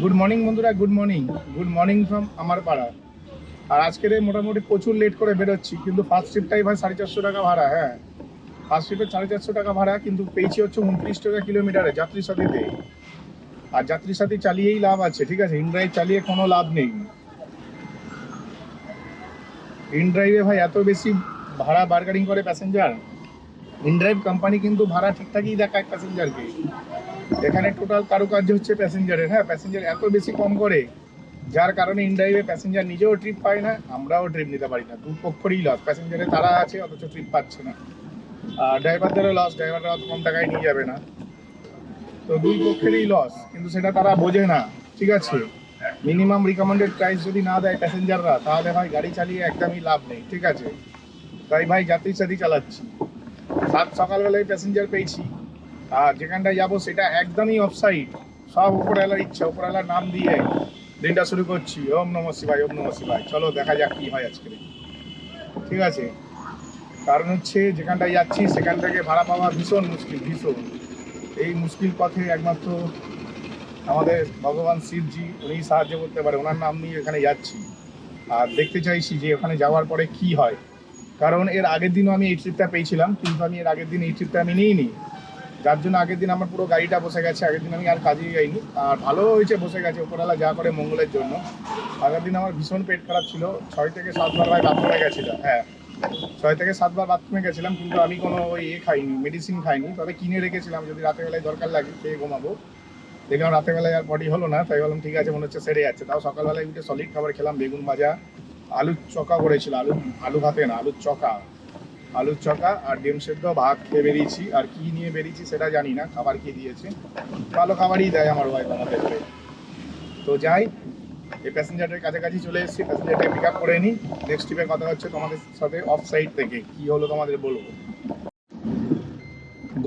Good morning বন্ধুরা good morning good morning from আমার পাড়া। আর আজকের মোটামুটি প্রচুর লেট করে বেরোচ্ছি, কিন্তু ফার্স্ট ট্রিপটাই ভাই সাড়ে চারশো টাকা ভাড়া হ্যাঁ। ফার্স্ট ট্রিপে সাড়ে চারশো টাকা ভাড়া, কিন্তু পেয়েছি হচ্ছে উনত্রিশ টাকা কিলোমিটারে যাত্রী সাথীতে। আর যাত্রী সাথী চালিয়েই লাভ আছে, ঠিক আছে? ইনড্রাইভ চালিয়ে কোনো লাভ নেই। ইনড্রাইভে ভাই এত বেশি ভাড়া বার্গারিং করে প্যাসেঞ্জার ইনড্রাইভ কোম্পানি কিন্তু ভাড়া ঠিকঠাকই দেখায় প্যাসেঞ্জারকে এখানে টোটাল কারুকার্য হচ্ছে প্যাসেঞ্জারের হ্যাঁ প্যাসেঞ্জার এত বেশি কম করে, যার কারণে ইনড্রাইভে প্যাসেঞ্জার নিজেও ট্রিপ পায় না, আমরাও ট্রিপ নিতে পারি না। দু পক্ষরই লস প্যাসেঞ্জারে তারা আছে, অথচ ট্রিপ পাচ্ছে না। আর ড্রাইভারদেরও লস ড্রাইভাররা অত কম টাকায় নিয়ে যাবে না। তো দুই পক্ষেরই লস কিন্তু সেটা তারা বোঝে না, ঠিক আছে? মিনিমাম রিকমেন্ডেড প্রাইস যদি না দেয় প্যাসেঞ্জাররা তাহলে ভাই গাড়ি চালিয়ে একদমই লাভ নেই, ঠিক আছে? তাই ভাই যাত্রীর সাথে চালাচ্ছি। সাত সকালবেলায় প্যাসেঞ্জার পেয়েছি। আর যেখানটায় যাব সেটা একদমই অফসাইড সব উপরওয়ালার ইচ্ছা, উপরওয়ালার নাম দিয়ে দিনটা শুরু করছি। ওম নম শিবাই ওম নম শিবাই চলো দেখা যাক কি হয় আজকে। ঠিক আছে? কারণ হচ্ছে যেখানটায় যাচ্ছি, সেখান থেকে ভাড়া পাওয়া ভীষণ মুশকিল, ভীষণ। এই মুশকিল পথে একমাত্র আমাদের ভগবান শিবজি উনি সাহায্য করতে পারে। ওনার নাম নিয়ে এখানে যাচ্ছি। আর দেখতে চাইছি যে ওখানে যাওয়ার পরে কি হয়। কারণ এর আগের দিনও আমি এই ট্রিপটা পেয়েছিলাম, কিন্তু আমি এর আগের দিন এই ট্রিপটা আমি নিইনি। যার জন্য আগের দিন আমার পুরো গাড়িটা বসে গেছে, আগের দিন আমি আর কাজে যাইনি। আর ভালো হয়েছে বসে গেছে ওপরওয়ালা যা করে মঙ্গলের জন্য। আগের দিন আমার ভীষণ পেট খারাপ ছিল, ছয় থেকে সাতবার ভাই বাথরুমে গেছিলাম হ্যাঁ। ছয় থেকে সাতবার বাথরুমে গেছিলাম, কিন্তু আমি কোনো ওই ইয়ে খাইনি মেডিসিন খাইনি। তবে কিনে রেখেছিলাম, যদি রাতের বেলায় দরকার লাগে, খেয়ে ঘুমাবো। দেখলাম রাতের বেলায় আর বডি হলো না, তাই বললাম ঠিক আছে, মনে হচ্ছে সেরে যাচ্ছে। তাও সকালবেলায় উঠে সলিড খাবার খেলাম, বেগুন ভাজা, আলুর চকা করেছিল, আলু আলু ভাতে না, আলুর চকা। আলুর চকা আর ডিম সেদ্ধ, ভাত খেয়ে বেরিয়েছি। আর কি নিয়ে বেরিয়েছি সেটা জানি না, খাবার কি দিয়েছে। ভালো খাবারই দেয় আমার ওয়াইফ আমাদের তো যাই, এই প্যাসেঞ্জারের কাছাকাছি চলে এসেছি প্যাসেঞ্জারকে পিক আপ করে নিই নেক্সট ট্রিপে কথা হচ্ছে তোমাদের সাথে অফ সাইড থেকে। কি হলো তোমাদের বলব?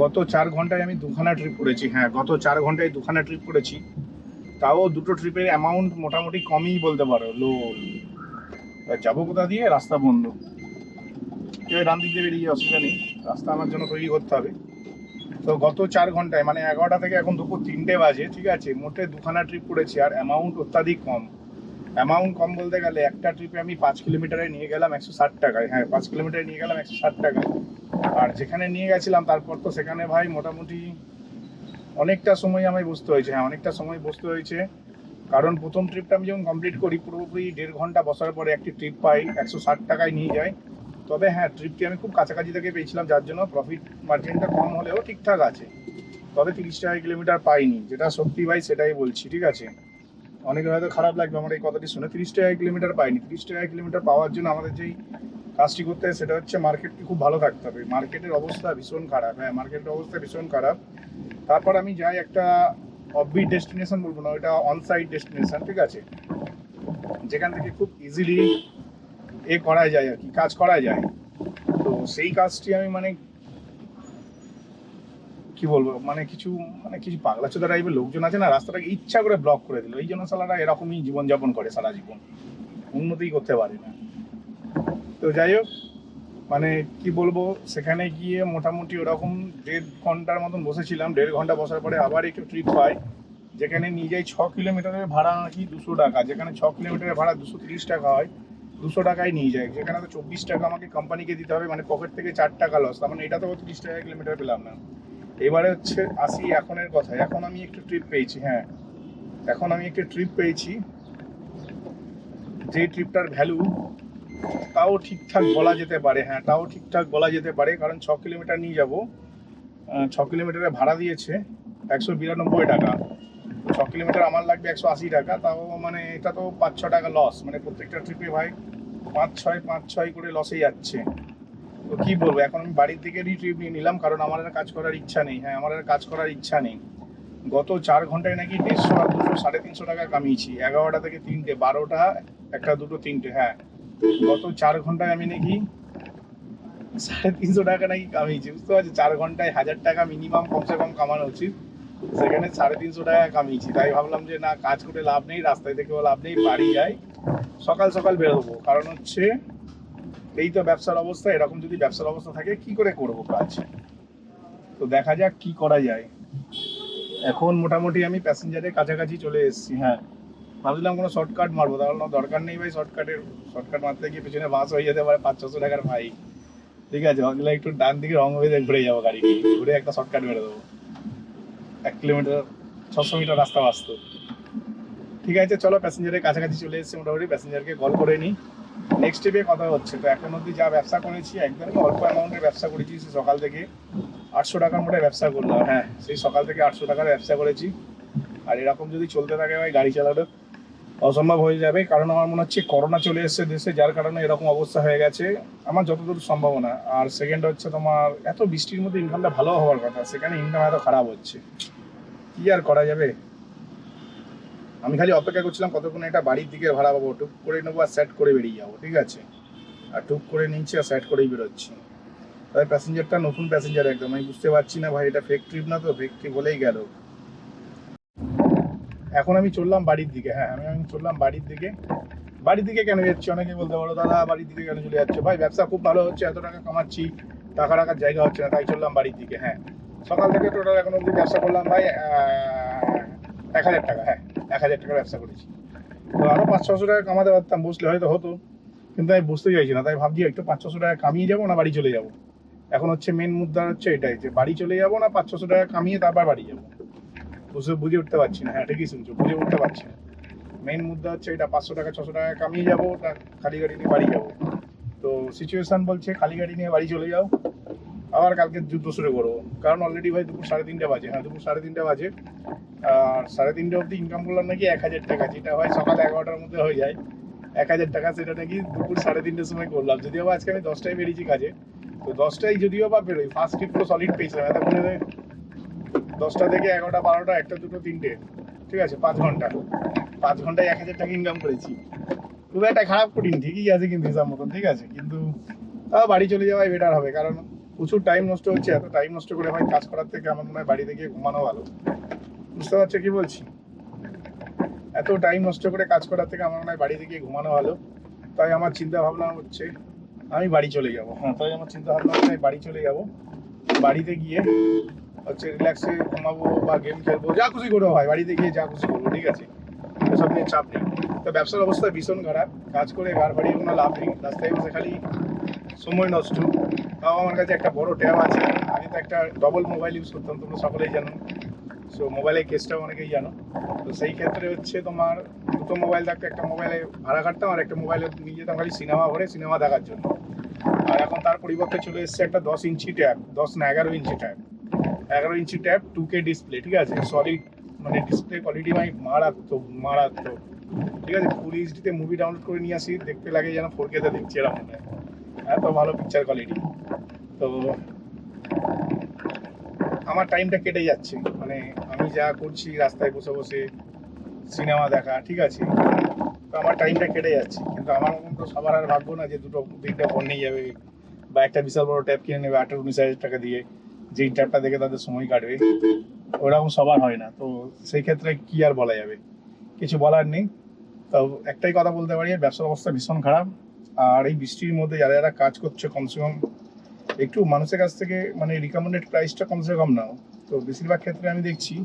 গত চার ঘন্টায় আমি দুখানা ট্রিপ করেছি। হ্যাঁ গত চার ঘন্টায় দুখানা ট্রিপ করেছি। তাও দুটো ট্রিপের অ্যামাউন্ট মোটামুটি কমই বলতে পারো। লো যাব কোথা দিয়ে? রাস্তা বন্ধ। কেউ ডান দিক দিয়ে বেরিয়ে অসুবিধা নেই। রাস্তা আমার জন্য তৈরি করতে হবে। তো গত চার ঘন্টায় মানে এগারোটা থেকে এখন দুপুর তিনটে বাজে, ঠিক আছে? মোটে দুখানা ট্রিপ করেছি আর অ্যামাউন্ট অত্যাধিক কম। অ্যামাউন্ট কম বলতে গেলে একটা ট্রিপে আমি পাঁচ কিলোমিটারে নিয়ে গেলাম একশো ষাট টাকায়। হ্যাঁ পাঁচ কিলোমিটারে নিয়ে গেলাম একশো ষাট টাকায়। আর যেখানে নিয়ে গেছিলাম, তারপর তো সেখানে ভাই মোটামুটি অনেকটা সময় আমায় বসতে হয়েছে। হ্যাঁ অনেকটা সময় বসতে হয়েছে। কারণ প্রথম ট্রিপটা আমি যখন কমপ্লিট করি, পুরোপুরি দেড় ঘণ্টা বসার পরে একটি ট্রিপ পাই, একশো ষাট টাকায় নিয়ে যায় তবে হ্যাঁ ট্রিপটি আমি খুব কাছাকাছি থেকে পেয়েছিলাম, যার জন্য প্রফিট মার্জিনটা কম হলেও ঠিকঠাক আছে। তবে তিরিশ টাকা কিলোমিটার পাইনি, যেটা সত্যি ভাই সেটাই বলছি, ঠিক আছে? অনেকের হয়তো খারাপ লাগবে আমার এই কথাটি শুনে, তিরিশ টাকা কিলোমিটার পাইনি। তিরিশ টাকা কিলোমিটার পাওয়ার জন্য আমাদের যেই কাজটি করতে হয় সেটা হচ্ছে মার্কেটকে খুব ভালো থাকতে হবে। মার্কেটের অবস্থা ভীষণ খারাপ হ্যাঁ মার্কেটের অবস্থা ভীষণ খারাপ। তারপর আমি যাই একটা অফবিট ডেস্টিনেশন বলব না, ওইটা অন সাইড ডেস্টিনেশন ঠিক আছে? যেখান থেকে খুব ইজিলি এ করা যায় আর কি, কাজ করা যায়। তো সেই কাজটি আমি মানে কি বলব মানে কিছু মানে কিছু পাগলা চোদা টাইপের লোকজন আছে না, রাস্তাটাকে ইচ্ছা করে ব্লক করে দিল। এই জন্য সালারা এরকমই জীবনযাপন করে সারা জীবন। উন্নতিই করতে পারে না। তো যাই হোক মানে কি বলব, সেখানে গিয়ে মোটামুটি ওরকম দেড় ঘণ্টার মতন বসেছিলাম। দেড় ঘণ্টা বসার পরে আবার একটু ট্রিপ হয়। যেখানে নিয়ে যাই ছ কিলোমিটারের ভাড়া নাকি দুশো টাকা। যেখানে ছ কিলোমিটারের ভাড়া দুশো তিরিশ টাকা হয়। দুশো টাকায় নিয়ে যায়। যেখানে তো চব্বিশ টাকা আমাকে কোম্পানিকে দিতে হবে মানে পকেট থেকে চার টাকা লস তার মানে এটা তো তিরিশ টাকা কিলোমিটার পেলাম না। এবারে হচ্ছে আসি এখনের কথা এখন আমি একটু ট্রিপ পেয়েছি হ্যাঁ। এখন আমি একটু ট্রিপ পেয়েছি। যে ট্রিপটার ভ্যালু তাও ঠিকঠাক বলা যেতে পারে হ্যাঁ তাও ঠিকঠাক বলা যেতে পারে। কারণ ছ কিলোমিটার নিয়ে যাব। ছ কিলোমিটারে ভাড়া দিয়েছে একশো বিরানব্বই টাকা। ছ কিলোমিটার আমার লাগবে একশো আশি টাকা, তাও মানে এটা তো পাঁচ ছ টাকা লস মানে প্রত্যেকটা ট্রিপে ভাই পাঁচ ছয় পাঁচ ছয় করে লসে যাচ্ছে। তো কি বলব, এখন আমি বাড়ির দিকেরই ট্রিপ নিয়ে নিলাম, কারণ আমার আর কাজ করার ইচ্ছা নেই হ্যাঁ আমার আর কাজ করার ইচ্ছা নেই। গত চার ঘন্টায় নাকি দেড়শো আর দুশো, সাড়ে তিনশো টাকা কামিয়েছি, এগারোটা থেকে তিনটে, বারোটা, একটা, দুটো, তিনটে হ্যাঁ। গত চার ঘন্টায় আমি নাকি সাড়ে তিনশো টাকা নাকি কামিয়েছি, বুঝতে পারছি চার ঘন্টায় হাজার টাকা মিনিমাম কমসে কম কামানো উচিত। সেখানে সাড়ে তিনশো টাকা কামিয়েছি। তাই ভাবলাম যে, না, কাজ করে লাভ নেই, রাস্তায় থেকেও লাভ নেই, বাড়ি যাই। সকাল সকাল বেরোবো। কারণ হচ্ছে, এই তো ব্যবসার অবস্থা, এরকম যদি ব্যবসার অবস্থা থাকে, কি করে করব কাজ? তো দেখা যাক কি করা যায়। এখন মোটামুটি আমি প্যাসেঞ্জারের কাছাকাছি চলে এসেছি হ্যাঁ। ভাবছিলাম কোনো শর্টকাট মারবো তাহলে দরকার নেই ভাই শর্টকাটের। শর্টকাট মারতে গিয়ে পিছনে বাস হয়ে যেতে পারে পাঁচ ছশো টাকার ভাই ঠিক আছে, ওগুলো একটু ডান দিকে রং হয়ে ঘুরে যাব গাড়ি ঘুরে একটা শর্টকাট মেরে দেবো। এক কিলোমিটার, ছশো মিটার রাস্তা বাঁচত। ঠিক আছে, চলো প্যাসেঞ্জারের কাছাকাছি চলে এসেছি মোটামুটি। প্যাসেঞ্জারকে কল করে নিই নেক্সট স্টেপে কথা হচ্ছে। তো এখন অবধি যা ব্যবসা করেছি, একদম অল্প অ্যামাউন্টের ব্যবসা করেছি। সে সকাল থেকে আটশো টাকার মোটে ব্যবসা করলাম। হ্যাঁ সেই সকাল থেকে আটশো টাকার ব্যবসা করেছি। আর এরকম যদি চলতে থাকে ভাই, গাড়ি চালানো অসম্ভব হয়ে যাবে, কারণ আমার মনে হচ্ছে করোনা চলে এসেছে দেশে, যার কারণে এরকম অবস্থা হয়ে গেছে। আমার যতদূর সম্ভাবনা। আর সেকেন্ড হচ্ছে তোমার, এত বৃষ্টির মধ্যে ইনকামটা ভালো হওয়ার কথা, সেখানে ইনকাম এত খারাপ হচ্ছে। কি আর করা যাবে? আমি খালি অপেক্ষা করছিলাম কতক্ষণ এটা বাড়ির দিকে ভাড়া পাবো, টুক করে নেব আর সেট করে বেরিয়ে যাব, ঠিক আছে? আর টুক করে নিচ্ছি আর সেট করেই বেরোচ্ছি। তবে প্যাসেঞ্জারটা নতুন প্যাসেঞ্জার একদম, আমি বুঝতে পারছি না ভাই, এটা ফেক ট্রিপ না তো? ফেক ট্রিপ বলেই গেল। এখন আমি চললাম বাড়ির দিকে হ্যাঁ আমি আমি চললাম বাড়ির দিকে। বাড়ির দিকে কেন যাচ্ছি? অনেকে বলতে পারো, দাদা, বাড়ির দিকে কেন চলে যাচ্ছে? ভাই, ব্যবসা খুব ভালো হচ্ছে, এত টাকা কামাচ্ছি, টাকা রাখার জায়গা হচ্ছে না, তাই চললাম বাড়ির দিকে হ্যাঁ। সকাল থেকে টোটাল এখন অব্দি ব্যবসা করলাম, ভাই এক হাজার টাকা হ্যাঁ এক হাজার টাকার ব্যবসা করেছি। তো আরও পাঁচ ছশো টাকা কামাতে পারতাম বসলে হয়তো হতো, কিন্তু আমি বুঝতে চাইছি না, তাই ভাবছি একটু পাঁচ ছশো টাকা কামিয়ে যাব না বাড়ি চলে যাব। এখন হচ্ছে মেন মুদ্রা হচ্ছে এটাই, যে বাড়ি চলে যাব না, পাঁচ ছশো টাকা কামিয়ে তারপর বাড়ি যাব। বুঝে বুঝে উঠতে পারছি না। হ্যাঁ ঠিকই শুনছো, বুঝে উঠতে পারছি না। মেন মুদ্রা হচ্ছে এটা পাঁচশো টাকা, ছশো টাকা কামিয়ে যাব, তা খালি গাড়ি নিয়ে বাড়ি যাব। তো সিচুয়েশন বলছে খালি গাড়ি নিয়ে বাড়ি চলে যাও, আবার কালকে যুদ্ধ শুরু করব। কারণ অলরেডি ভাই দুপুর সাড়ে তিনটে বাজে। হ্যাঁ দুপুর সাড়ে তিনটে বাজে। আর সাড়ে তিনটে অবধি ইনকাম করলাম নাকি এক হাজার টাকা, যেটা হয় সকাল এগারোটার মধ্যে হয়ে যায়। এক হাজার টাকা সেটা নাকি দুপুর সাড়ে তিনটের সময় করলাম। যদিও বা আজকে আমি দশটায় বেরিয়েছি কাজে, তো দশটায় যদিও বা বেরোই। ফার্স্ট ট্রিপ পুরো সলিড পেয়েছিলাম। এতক্ষণে দশটা থেকে এগারোটা, বারোটা, একটা, দুটো, তিনটে। ঠিক আছে, পাঁচ ঘণ্টা। পাঁচ ঘন্টায় এক হাজার টাকা ইনকাম করেছি। খুব একটা খারাপ কঠিন ঠিকই আছে কিন্তু হিসাব মতন, ঠিক আছে। কিন্তু, তাও বাড়ি চলে যাওয়াই বেটার হবে, কারণ প্রচুর টাইম নষ্ট হচ্ছে, এত টাইম নষ্ট করে ভাই কাজ করার থেকে আমার মনে হয় বাড়িতে গিয়ে ঘুমানো ভালো। বুঝতে পারছ কি বলছি? এত টাইম নষ্ট করে কাজ করার থেকে আমার মনে হয় বাড়িতে গিয়ে ঘুমানো ভালো। তাই আমার চিন্তা ভাবনা হচ্ছে, আমি বাড়ি চলে যাব। হ্যাঁ তাই আমার চিন্তা ভাবনা হচ্ছে বাড়ি চলে যাব। বাড়িতে গিয়ে হচ্ছে রিল্যাক্সে ঘুমাবো বা গেম খেলব, যা খুশি করব ভাই, বাড়িতে গিয়ে যা খুশি করব, ঠিক আছে? এসব নিয়ে চাপ নেই। তো ব্যবসার অবস্থা ভীষণ খারাপ। কাজ করে গাড় বাড়িয়ে কোনো লাভ নেই। রাস্তায় বসে খালি সময় নষ্ট। তাও আমার কাছে একটা বড় ট্যাব আছে। আমি তো একটা ডবল মোবাইল ইউজ করতাম, তোমরা সকলেই জানো। সো মোবাইলের কেসটাও অনেকেই জানো। তো সেই ক্ষেত্রে হচ্ছে তোমার দুটো মোবাইল থাকতো, একটা মোবাইলে ভাড়া কাটতাম আর একটা মোবাইলে নিয়ে যেতাম খালি সিনেমা ঘরে সিনেমা দেখার জন্য। আর এখন তার পরিবর্তে চলে এসেছে একটা দশ ইঞ্চি ট্যাব দশ না এগারো ইঞ্চি ট্যাব এগারো inch tab two K display ঠিক আছে? সলিড মানে ডিসপ্লে কোয়ালিটি ভাই মারাত্মক মারাত্মক। ঠিক আছে? ফুল এইচডিতে মুভি ডাউনলোড করে নিয়ে আসি, দেখতে লাগে যেন ফোর কেতে দেখছি এরকম। এত ভালো পিকচার কোয়ালিটি তো আমার টাইমটা কেটে যাচ্ছে। মানে আমি যা করছি, রাস্তায় বসে বসে সিনেমা দেখা, ঠিক আছে? তো আমার টাইমটা কেটে যাচ্ছে। কিন্তু আমার মতন তো সবার আর ভাববো না যে দুটো তিনটা ফোন নিয়ে যাবে, বা একটা বিশাল বড় ট্যাব কিনে নেবে, আঠারো, উনিশ হাজার টাকা দিয়ে। যেই ট্যাবটা দেখে তাদের সময় কাটবে, ওরকম সবার হয় না। তো সেই ক্ষেত্রে কি আর বলা যাবে? কিছু বলার নেই। তো একটাই কথা বলতে পারি, ব্যবসার অবস্থা ভীষণ খারাপ। আর এই বৃষ্টির মধ্যে যারা যারা কাজ করছে কমসে কম, একটু মানুষের কাছ থেকে মানে রিকমেন্ডেড প্রাইসটা কমসে কম নাও। তো বেশিরভাগ ক্ষেত্রে আমি দেখছি,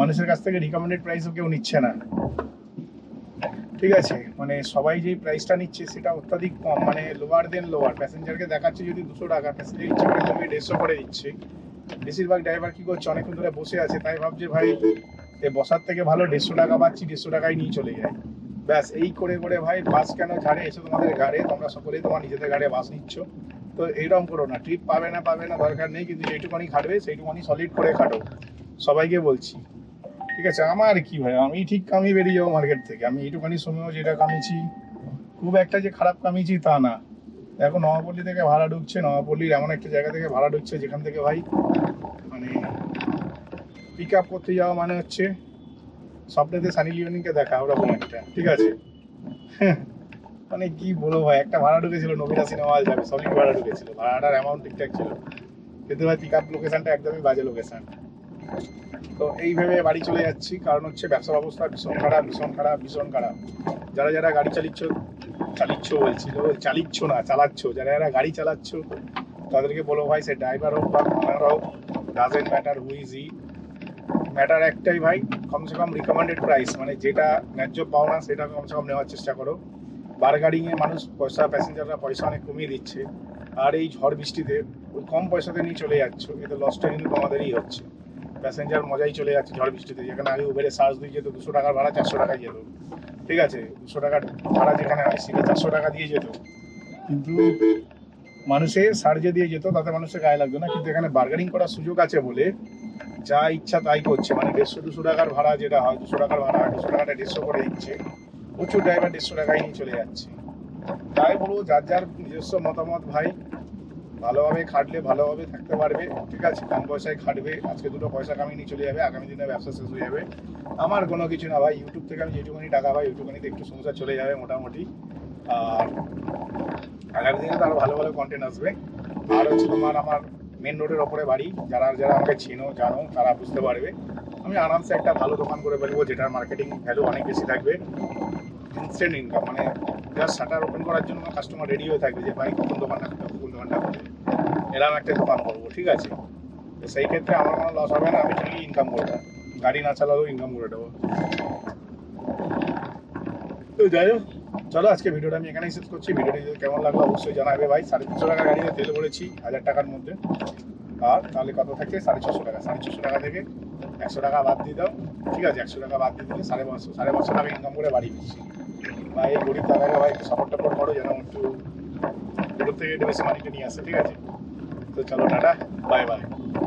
মানুষের কাছ থেকে রিকমেন্ডেড প্রাইসও কেউ নিচ্ছে না। ঠিক আছে মানে সবাই যেই প্রাইসটা নিচ্ছে সেটা অত্যাধিক কম মানে লোয়ার দেন লোয়ার প্যাসেঞ্জারকে দেখাচ্ছে যদি দুশো টাকা প্যাসেঞ্জার ইচ্ছে করে তুমি দেড়শো করে দিচ্ছে। বেশিরভাগ ড্রাইভার কী করছে, অনেকক্ষণ ধরে বসে আছে, তাই ভাবছে, ভাই, এ বসার থেকে ভালো দেড়শো টাকা পাচ্ছি, দেড়শো টাকায় নিয়ে চলে যায়। ব্যাস, এই করে করে ভাই বাস কেন ঝাড়ে এসে তোমাদের গাড়ে তোমরা সকলেই তোমার নিজেদের গাড়ে বাস নিচ্ছ। তো এইরকম করো না ট্রিপ পাবে না পাবে না, দরকার নেই, কিন্তু যেইটুকুনি খাটবে, সেইটুকুনি সলিড করে খাটো। সবাইকে বলছি। ঠিক আছে, আমার কি ভাই আমি ঠিক কামিয়ে বেরিয়ে যাব মার্কেট থেকে। আমি এইটুখানি সময়ও যেটা কামিয়েছি, খুব একটা যে খারাপ কামিয়েছি তা না। এখন নবাপল্লী থেকে ভাড়া ঢুকছে নবাপল্লীর এমন একটা জায়গা থেকে ভাড়া ঢুকছে, যেখান থেকে ভাই মানে পিক আপ করতে যাওয়া মানে হচ্ছে, স্বপ্নেতে সানি লিওনিকে দেখা, ওরকম একটা, ঠিক আছে? মানে কি বলব ভাই, একটা ভাড়া ঢুকেছিল নবীরা সিনেমা হল যাবে, সবই ভাড়া ঢুকেছিল, ভাড়াটার অ্যামাউন্ট ঠিকঠাক ছিল। কিন্তু ভাই পিক আপ লোকেশনটা একদমই বাজে লোকেশন তো এই ভেবে বাড়ি চলে যাচ্ছি। কারণ হচ্ছে ব্যবসার অবস্থা ভীষণ খারাপ ভীষণ খারাপ ভীষণ খারাপ। যারা যারা গাড়ি চালিচ্ছ চালিচ্ছ বলছি তো, চালিচ্ছ না, চালাচ্ছ। যারা যারা গাড়ি চালাচ্ছ, তাদেরকে বলো ভাই, সে ড্রাইভার হোক বা ওনার হোক doesn't matter who is matter একটাই ভাই, কমসে কম রিকমেন্ডেড প্রাইস মানে যেটা ন্যায্য পাও না, সেটা কমসে কম নেওয়ার চেষ্টা করো। বার্গারিংয়ে মানুষ পয়সা প্যাসেঞ্জাররা পয়সা অনেক কমিয়ে দিচ্ছে। আর এই ঝড় বৃষ্টিতে, ওই কম পয়সাতে নিয়ে চলে যাচ্ছ, এতে লসটা কিন্তু তোমাদেরই হচ্ছে। প্যাসেঞ্জার মজাই চলে যাচ্ছে ঝড় বৃষ্টিতে। যেখানে আগে উবেরে চার্জ দিয়ে যেত, দুশো টাকার ভাড়া, চারশো টাকায় যেত। ঠিক আছে? দুশো টাকার ভাড়া যেখানে হয় সেটা চারশো টাকা দিয়ে যেত। কিন্তু মানুষে সার্জে দিয়ে যেত, তাতে মানুষের গায়ে লাগতো না। কিন্তু এখানে বার্গারিং করার সুযোগ আছে বলে যা ইচ্ছা তাই করছে। মানে দেড়শো, দুশো টাকার ভাড়া যেটা হয়, দুশো টাকার ভাড়া, দুশো টাকাটা দেড়শো করে দিচ্ছে। প্রচুর ড্রাইভার দেড়শো টাকায় নিয়ে চলে যাচ্ছে। তাই বলব, যার যার নিজস্ব মতামত ভাই ভালোভাবে খাটলে ভালোভাবে থাকতে পারবে। ঠিক আছে, কম পয়সায় খাটবে, আজকে দুটো পয়সা কামিয়ে নিয়ে চলে যাবে, আগামী দিনে ব্যবসা শেষ হয়ে যাবে। আমার কোনো কিছু না ভাই ইউটিউব থেকে আমি যেটুকুনি টাকা পাই, ওইটুকুনিতে একটু সংসার চলে যাবে মোটামুটি। আর আগামী দিনে তো আরও ভালো ভালো কন্টেন্ট আসবে। আর হচ্ছে তোমার আমার মেন রোডের ওপরে বাড়ি, যারা যারা আমাকে চেনো, জানো, তারা বুঝতে পারবে। আমি আরামসে একটা ভালো দোকান করে ফেলব, যেটার মার্কেটিং ভ্যালু অনেক বেশি থাকবে। ইনস্ট্যান্ট ইনকাম মানে জাস্ট শাটার ওপেন করার জন্য কাস্টমার রেডি হয়ে থাকবে যে, ভাই কখন দোকানটা কখন দোকানটা এরকম একটা দোকান করব, ঠিক আছে? তো সেই ক্ষেত্রে আমার কোনো লস হবে না, আমি ঠিকই ইনকাম করব গাড়ি না চালালেও ইনকাম করে দেবো। তো যাই হোক, চলো আজকে ভিডিওটা আমি এখানেই শেষ করছি। ভিডিওটি যদি কেমন লাগল অবশ্যই জানাবে ভাই। সাড়ে তিনশো টাকা গাড়িতে তেল ভরেছি, হাজার টাকার মধ্যে। আর তাহলে কত থাকে? সাড়ে ছশো টাকা। সাড়ে ছশো টাকা থেকে একশো টাকা বাদ দিয়ে দাও। ঠিক আছে, একশো টাকা বাদ দিয়ে দিলে সাড়ে পাঁচশো। সাড়ে পাঁচশো টাকা ইনকাম করে বাড়ি দিচ্ছি ভাই, এই গরিব দাদাকে ভাই, একটু সাপোর্ট টাপোর্ট করো, যেন একটু দূর থেকে একটু বেশি মানিটা নিয়ে আসে, ঠিক আছে? তো চলো টাটা বাই বাই